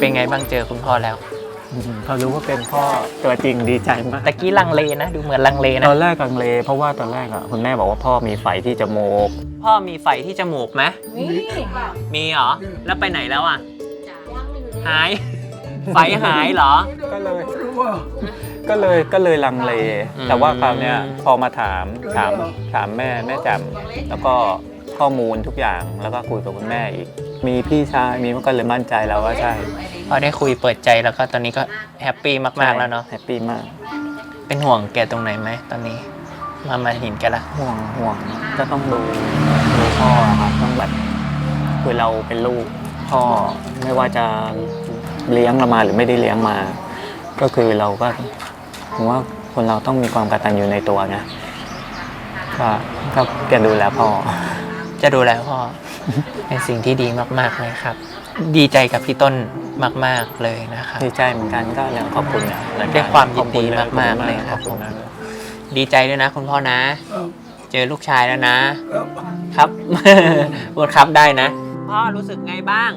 เป็นไงบ้างเจอคุณพ่อแล้วอืมพอรู้ว่าเป็นพ่อตัวจริงดีใจมากตะกี้ลังเลนะ ดูเหมือนลังเลนะ ตอนแรกกังเล เพราะว่าตอนแรกอะคุณแม่บอกว่าพ่อมีไฟที่จมูก พ่อมีไฟที่จมูกไหมนี่มีเหรอ แล้วไปไหนแล้วอะ หาย ไฟหายเหรอ ก็เลยก็เลยก็เลยลังเลอืมแต่ว่าคราวเนี้ยพอมาถามถามถามแม่แม่แจ่มแล้วก็ ข้อมูลทุกอย่าง แล้วก็คุยกับคุณแม่อีก มีพี่ชายมีมันก็เลยมั่นใจแล้วว่าใช่พอได้คุยเปิดใจแล้วก็ตอนนี้ก็แฮปปี้มากๆแล้วเนาะแฮปปี้มาก เป็นห่วงแกตรงไหนไหมตอนนี้ มามาเห็นแกละห่วงห่วงก็ต้องดูดูพ่อครับต้องแบบคือเราเป็นลูกพ่อไม่ว่าจะเลี้ยงเรามาหรือไม่ได้เลี้ยงมา ก็คือเราก็ผมว่าคนเราต้องมีความกตัญญูในตัวนะก็ก็จะดูแลพ่อ จะดูแลพ่อเป็นสิ่งที่ดีมากๆเลยครับ ดีใจกับพี่ต้นมาก ๆเลยนะครับ ดีใจเหมือนกันก็ยังขอบคุณนะรกรด้วยความยินดีขอบคุณมากๆเลยครับขอณมากดีใจด้วยนะคุณพ่อนะ เจอลูกชายแล้วนะ ครับพูดครับได้นะ พ่อรู้สึกไงบ้าง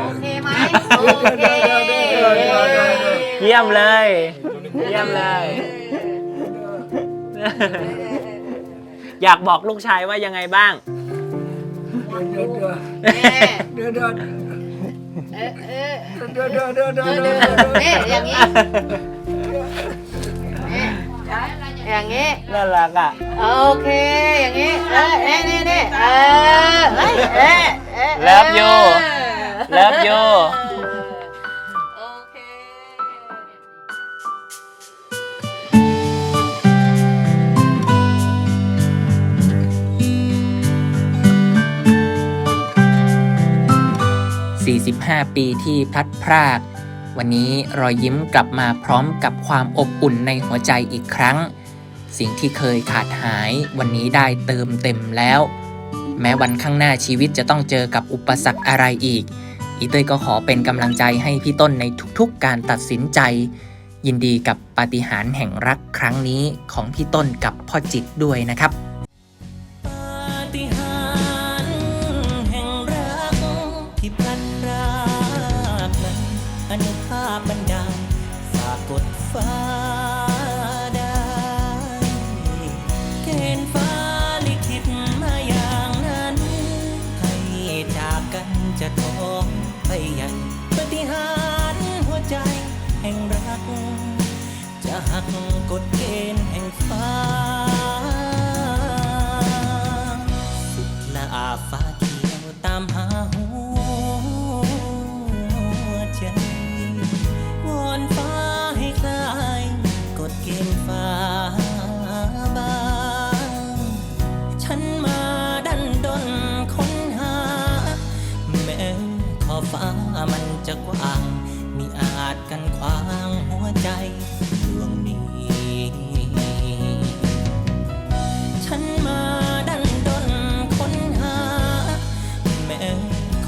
โอเคไหมโอเค เยี่ยมเลย เยี่ยมเลย อยากบอกลูกชายว่ายังไงบ้างเอ๊ะเอ๊ะเอ๊ะเอ๊ะเนี่ยอย่างนี้อย่างนี้น่ารักอะ โอเค อย่างนี้เออเอ๊ะนี่นี่เอ๊ะเอ๊ะเอ๊ะ Love you Love you 45 ปีที่พลัดพราก วันนี้รอยยิ้มกลับมาพร้อมกับความอบอุ่นในหัวใจอีกครั้ง สิ่งที่เคยขาดหายวันนี้ได้เติมเต็มแล้ว แม้วันข้างหน้าชีวิตจะต้องเจอกับอุปสรรคอะไรอีก อีเต้ยก็ขอเป็นกำลังใจให้พี่ต้นในทุกๆการตัดสินใจ ยินดีกับปาฏิหาริย์แห่งรักครั้งนี้ของพี่ต้นกับพ่อจิตด้วยนะครับ จะท้องไปใหญ่ปฏิหารหัวใจแห่งรัก จะหักกฎเกณฑ์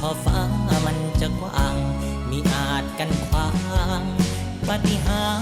อฟ้ามันจะกว้าง มีอาจกันขวางปฏิหาร